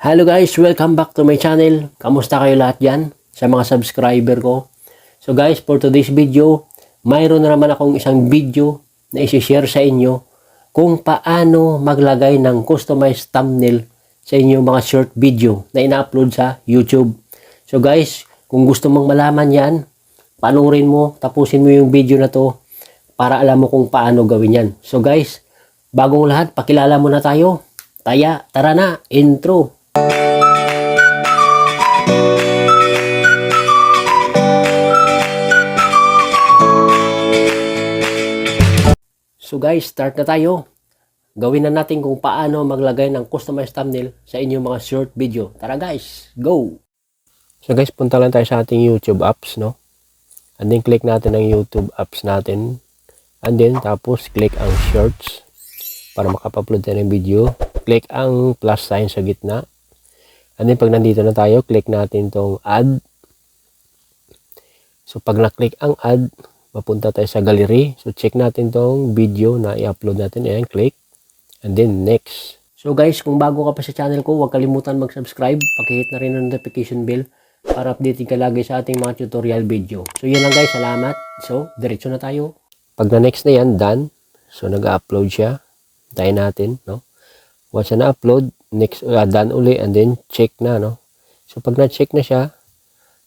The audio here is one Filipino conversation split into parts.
Hello guys, welcome back to my channel. Kamusta kayo lahat dyan sa mga subscriber ko? So guys, for today's video, mayroon na naman akong isang video na isi-share sa inyo kung paano maglagay ng customized thumbnail sa inyong mga short video na ina-upload sa YouTube. So guys, kung gusto mong malaman yan, panoorin mo, tapusin mo yung video na to para alam mo kung paano gawin yan. So guys, bagong lahat, pakilala mo na tayo. Taya, tara na, intro. So guys, start na tayo. Gawin na natin kung paano maglagay ng customized thumbnail sa inyong mga short video. Tara guys, go! So guys, punta lang tayo sa ating YouTube apps, no? And then click natin ang YouTube apps natin. And then tapos click ang shorts para makapag-upload tayo ng video. Click ang plus sign sa gitna. And then pag nandito na tayo, click natin tong add. So pag na-click ang add, mapunta tayo sa gallery. So check natin tong video na i-upload natin. Ayan, click. And then next. So guys, kung bago ka pa sa channel ko, huwag kalimutan mag-subscribe. Pakihit na rin ang notification bell para updated ka lagi sa ating mga tutorial video. So yun lang guys, salamat. So, diretso na tayo. Pag na next na yan, done. So nag-upload siya. Tayo natin, no? Once na upload, next, uh, done uli, and then check na, no? So pag na-check na siya,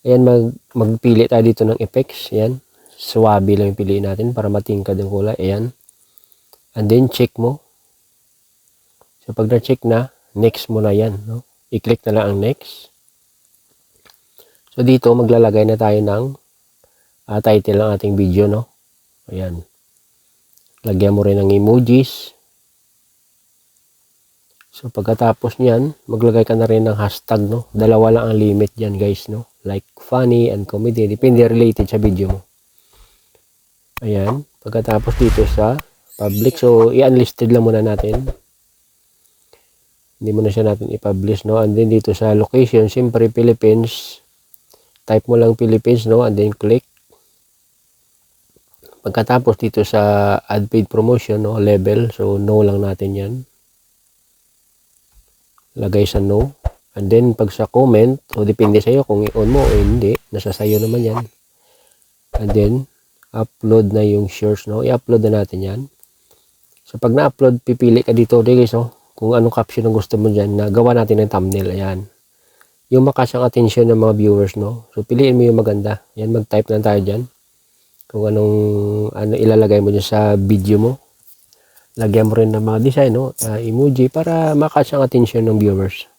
ayan, mag, magpili tayo dito ng effects. Ayan, swabe lang yung piliin natin para matingkad yung kulay. Ayan. And then check mo. So pag na-check na, next mo na yan, no? I-click na lang ang next. So dito maglalagay na tayo ng ah, title ng ating video, no? Ayan. Lagyan mo rin ng emojis. So pagkatapos niyan, maglagay ka na rin ng hashtag, no? Dalawa lang ang limit diyan, guys, no? Like funny and comedy, depende related sa video mo. Ayan. Pagkatapos dito sa public, so i-unlisted lang muna natin. Hindi mo na siya natin i-publish, no? And then dito sa location, siyempre Philippines, type mo lang Philippines, no? And then click. Pagkatapos dito sa add paid promotion, no? Level, so no lang natin yan. Lagay sa no. And then pag sa comment, so depende sa iyo kung i-on mo o hindi. Nasa sayo naman yan. And then, upload na yung shares, no? I-upload na natin yan. So pag na-upload, pipili ka dito, okay guys, oh, kung anong caption ang gusto mo dyan, na gawa natin ng thumbnail, ayan. Yung makasyang attention ng mga viewers, no? So piliin mo yung maganda. Yan, mag-type lang tayo dyan. Kung anong ano ilalagay mo dyan sa video mo. Lagyan mo rin ng mga design, no? Uh, emoji para makasyang attention ng viewers.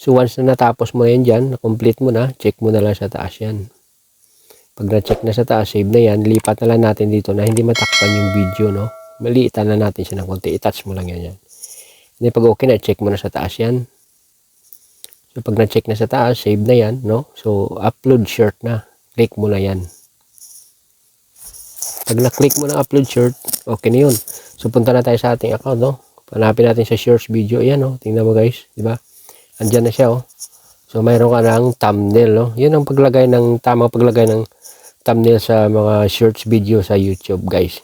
So once na natapos mo yan dyan, na-complete mo na, check mo na lang sa taas yan. Pag na-check na sa taas, save na yan, lipat na lang natin dito na hindi matakpan yung video, no? Maliitan na natin siya ng konti. I-touch mo lang yan yan. Hindi pag okay na, check mo na sa taas yan. So pag na-check na sa taas, save na yan, no? So upload short na. Click mo na yan. Pag na-click mo na upload short, okay na yun. So punta na tayo sa ating account, no? Hanapin natin sa shorts video. Ayan, no? Tingnan mo guys, di ba? Andyan na siya, oh. So, mayroon ka ng thumbnail, no? Yun ang paglagay ng, tamang paglagay ng thumbnail sa mga shorts video sa YouTube, guys.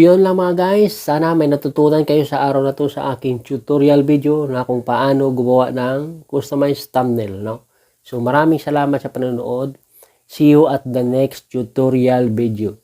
Yun lang mga guys. Sana may natutunan kayo sa araw na to sa aking tutorial video na kung paano gumawa ng customized thumbnail, no? So, maraming salamat sa panonood. See you at the next tutorial video.